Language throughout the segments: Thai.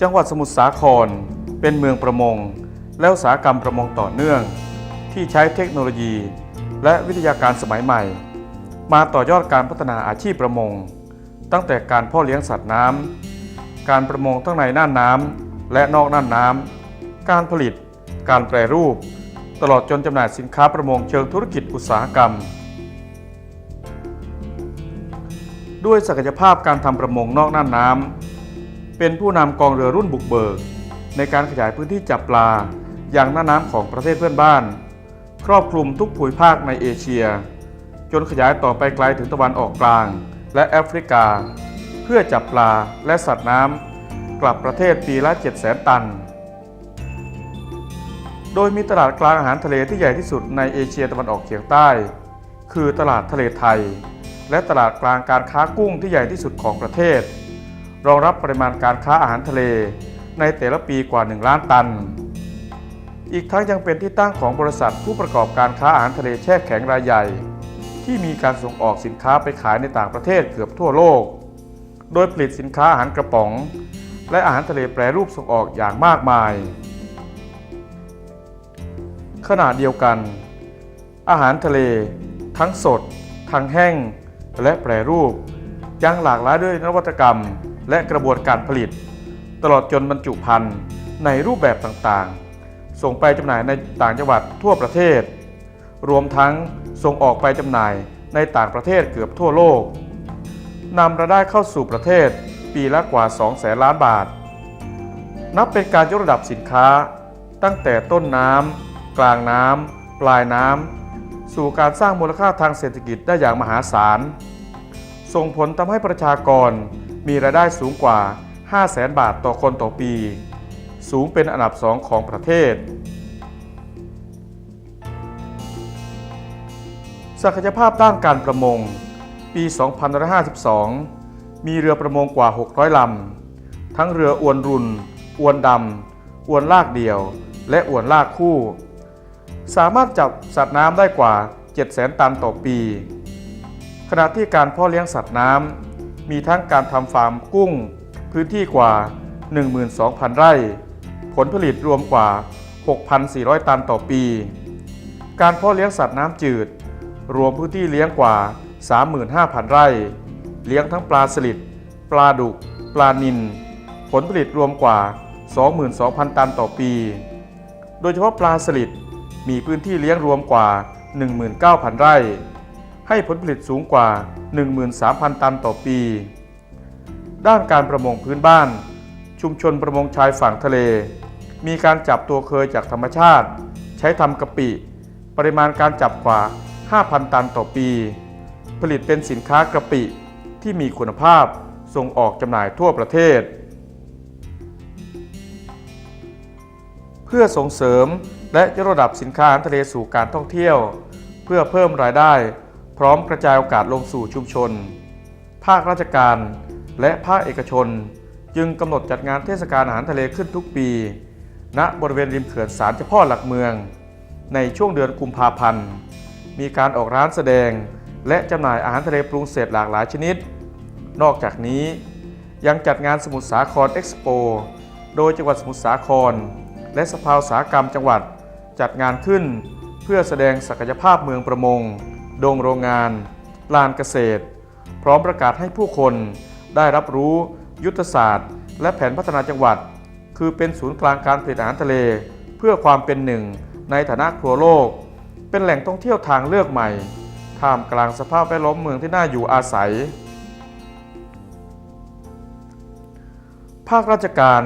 จังหวัดสมุทรสาครเป็นเมืองประมง และอุตสาหกรรมประมงต่อเนื่อง ที่ใช้เทคโนโลยี และวิทยาการสมัยใหม่ มาต่อยอดการพัฒนาอาชีพประมง ตั้งแต่การพ่อเลี้ยงสัตว์น้ำการประมงทั้งในน่านน้ำและนอกน่านน้ำการผลิต การแปรรูป ตลอดจนจำหน่ายสินค้าประมงเชิงธุรกิจอุตสาหกรรม ด้วยศักยภาพการทำประมงนอกน่านน้ำ เป็นผู้นำกองเรือรุ่นบุกเบิก ในการขยายพื้นที่จับปลาอย่างหน้าน้ำของประเทศเพื่อนบ้าน ครอบคลุมทุกภูมิภาคในเอเชีย จนขยายต่อไปไกลถึงตะวันออกกลาง และแอฟริกา เพื่อจับปลาและสัตว์น้ำกลับประเทศปีละ 7 0 0 0 0 0ตัน โดยมีตลาดกลางอาหารทะเลที่ใหญ่ที่สุดในเอเชียตะวันออกเฉียงใต้ คือตลาดทะเลไทย และตลาดกลางการค้ากุ้งที่ใหญ่ที่สุดของประเทศ รองรับปริมาณการค้าอาหารทะเลในแต่ละปีกว่า 1 ล้านตัน อีกทั้งยังเป็นที่ตั้งของบริษัทผู้ประกอบการค้าอาหารทะเลแช่แข็งรายใหญ่ ที่มีการส่งออกสินค้าไปขายในต่างประเทศเกือบทั่วโลก โดยผลิตสินค้าอาหารกระป๋อง และอาหารทะเลแปรรูปส่งออกอย่างมากมาย ขณะเดียวกัน อาหารทะเล ทั้งสด ทั้งแห้ง และแปรรูปยังหลากหลายด้วยนวัตกรรม และกระบวนการผลิต ตลอดจนบรรจุภัณฑ์ในรูปแบบต่างๆ ส่งไปจำหน่ายในต่างจังหวัดทั่วประเทศ รวมทั้งส่งออกไปจำหน่ายในต่างประเทศเกือบทั่วโลกนำรายได้เข้าสู่ประเทศปีละกว่า 2 แสนล้านบาท นับเป็นการยกระดับสินค้า ตั้งแต่ต้นน้ำกลางน้ำปลายน้ำสู่การสร้างมูลค่าทางเศรษฐกิจได้อย่างมหาศาล ส่งผลทำให้ประชากร มีรายได้สูงกว่า 5 0 0แสนบาทต่อคนต่อปี สูงเป็นอันดับสองของประเทศ ศักยภาพด้านการประมง ปี 2552 มีเรือประมงกว่า 600 ลำ ทั้งเรืออวนรุน อวนดำ อวนลากเดี่ยว และอวนลากคู่ สามารถจับสัตว์น้ำได้กว่า 700,000 ตันต่อปี ขณะที่การพาะเลี้ยงสัตว์น้ำ มีทั้งการทำฟาร์มกุ้ง พื้นที่กว่า 12,000 ไร่ ผลผลิตรวมกว่า 6,400 ตันต่อปี การเพาะเลี้ยงสัตว์น้ำจืด รวมพื้นที่เลี้ยงกว่า 35,000 ไร่ เลี้ยงทั้งปลาสลิด ปลาดุก ปลานิล ผลผลิตรวมกว่า 22,000 ตันต่อปี โดยเฉพาะปลาสลิดมีพื้นที่เลี้ยงรวมกว่า 19,000 ไร่ ให้ผลผลิตสูงกว่า 13,000 ตันต่อปี ด้านการประมงพื้นบ้าน ชุมชนประมงชายฝั่งทะเล มีการจับตัวเคยจากธรรมชาติ ใช้ทำกะปิ ปริมาณการจับกว่า 5,000 ตันต่อปี ผลิตเป็นสินค้ากะปิที่มีคุณภาพส่งออกจำหน่ายทั่วประเทศ เพื่อส่งเสริมและยกระดับสินค้าอาหารทะเลสู่การท่องเที่ยว เพื่อเพิ่มรายได้ พร้อมกระจายโอกาสลงสู่ชุมชน ภาคราชการและภาคเอกชน จึงกำหนดจัดงานเทศกาลอาหารทะเลขึ้นทุกปี ณบริเวณริมเขื่อนสารเจ้าพ่อหลักเมือง ในช่วงเดือนกุมภาพันธ์ มีการออกร้านแสดง และจำหน่ายอาหารทะเลปรุงเสร็จหลากหลายชนิด นอกจากนี้ยังจัดงานสมุทรสาครเอ็กซ์โปโดยจังหวัดสมุทรสาคร และสภาอุตสาหกรรมจังหวัดจัดงานขึ้น เพื่อแสดงศักยภาพเมืองประมง โดงโรงงาน ลานเกษตร พร้อมประกาศให้ผู้คนได้รับรู้ยุทธศาสตร์ และแผนพัฒนาจังหวัด คือเป็นศูนย์กลางการผลิตอาหารทะเล เพื่อความเป็นหนึ่งในฐานะครัวโลก เป็นแหล่งท่องเที่ยวทางเลือกใหม่ท่ามกลางสภาพแวดล้อมเมืองที่น่าอยู่อาศัย ภาคราชการ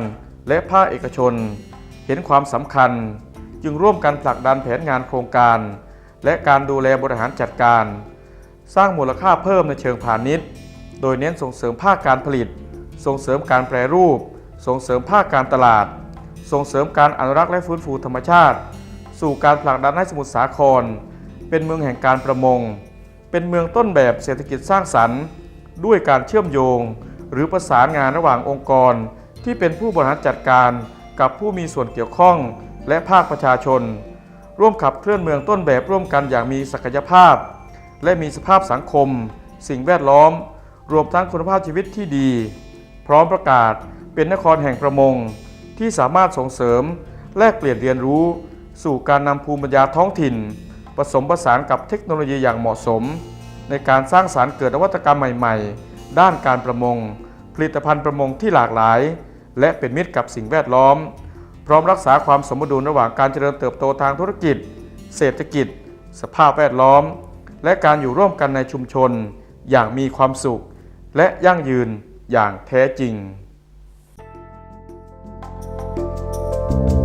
และภาคเอกชน เห็นความสำคัญจึงร่วมกันผลักดันแผนงานโครงการ และการดูแลบริหารจัดการ สร้างมูลค่าเพิ่มในเชิงพาณิชย์ โดยเน้นส่งเสริมภาคการผลิต ส่งเสริมการแปรรูป ส่งเสริมภาคการตลาด ส่งเสริมการอนุรักษ์และฟื้นฟูธรรมชาติ สู่การผลักดันให้สมุทรสาคร เป็นเมืองแห่งการประมง เป็นเมืองต้นแบบเศรษฐกิจสร้างสรรค์ ด้วยการเชื่อมโยง หรือประสานงานระหว่างองค์กร ที่เป็นผู้บริหารจัดการกับผู้มีส่วนเกี่ยวข้องและภาคประชาชน ร่วมขับเคลื่อนเมืองต้นแบบร่วมกันอย่างมีศักยภาพ และมีสภาพสังคม สิ่งแวดล้อม รวมทั้งคุณภาพชีวิตที่ดี พร้อมประกาศเป็นนครแห่งประมง ที่สามารถส่งเสริม แลกเปลี่ยนเรียนรู้ สู่การนำภูมิปัญญาท้องถิ่น ผสมผสานกับเทคโนโลยีอย่างเหมาะสม ในการสร้างสารรค์เกิดนวัตกรรมใหม่ ๆ ด้านการประมง ผลิตภัณฑ์ประมงที่หลากหลาย และเป็นมิตรกับสิ่งแวดล้อม พร้อมรักษาความสมดุลระหว่างการเจริญเติบโตทางธุรกิจ เศรษฐกิจ สภาพแวดล้อม และการอยู่ร่วมกันในชุมชน อย่างมีความสุข และยั่งยืนอย่างแท้จริง Thank you